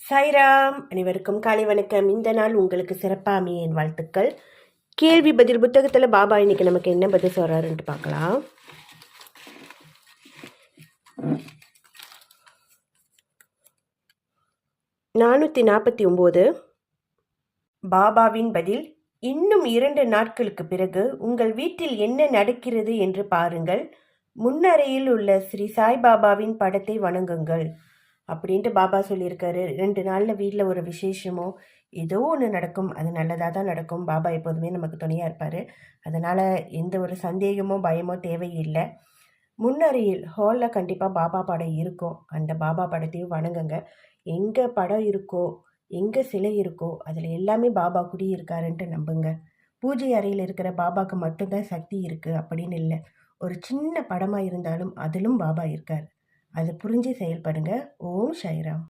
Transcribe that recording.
சாய்ராம் அனைவருக்கும் காலை வணக்கம். இந்த நாள் உங்களுக்கு சிறப்பாக என் வாழ்த்துக்கள். கேள்வி பதில் புத்தகத்தில் பாபா இன்னைக்கு நமக்கு என்ன பதில் சொல்கிறாருன்ட்டு பார்க்கலாம். நானூற்றி நாற்பத்தி ஒம்பது பாபாவின் பதில் இன்னும் இரண்டு நாட்களுக்கு பிறகு உங்கள் வீட்டில் என்ன நடக்கிறது என்று பாருங்கள். முன்னறையில் உள்ள ஸ்ரீ சாய்பாபாவின் படத்தை வணங்குங்கள். அப்படின்ட்டு பாபா சொல்லியிருக்காரு. ரெண்டு நாளில் வீட்டில் ஒரு விசேஷமோ ஏதோ ஒன்று நடக்கும். அது நல்லதாக தான் நடக்கும். பாபா எப்போதுமே நமக்கு துணையாக இருப்பார். அதனால் எந்த ஒரு சந்தேகமோ பயமோ தேவையில்லை. முன்னறையில் ஹாலில் கண்டிப்பாக பாபா படம் இருக்கும். அந்த பாபா படத்தையும் வணங்குங்க. எங்கே படம் இருக்கோ எங்கே சிலை இருக்கோ அதில் எல்லாமே பாபா குடி இருக்காருன்ட்டு நம்புங்க. பூஜை அறையில் இருக்கிற பாபாவுக்கு மட்டும்தான் சக்தி இருக்குது அப்படின்னு இல்லை. ஒரு சின்ன படமாக இருந்தாலும் அதிலும் பாபா இருக்கார். அதை புரிஞ்சு செயல்படுங்க. ஓம் சாய்ராம்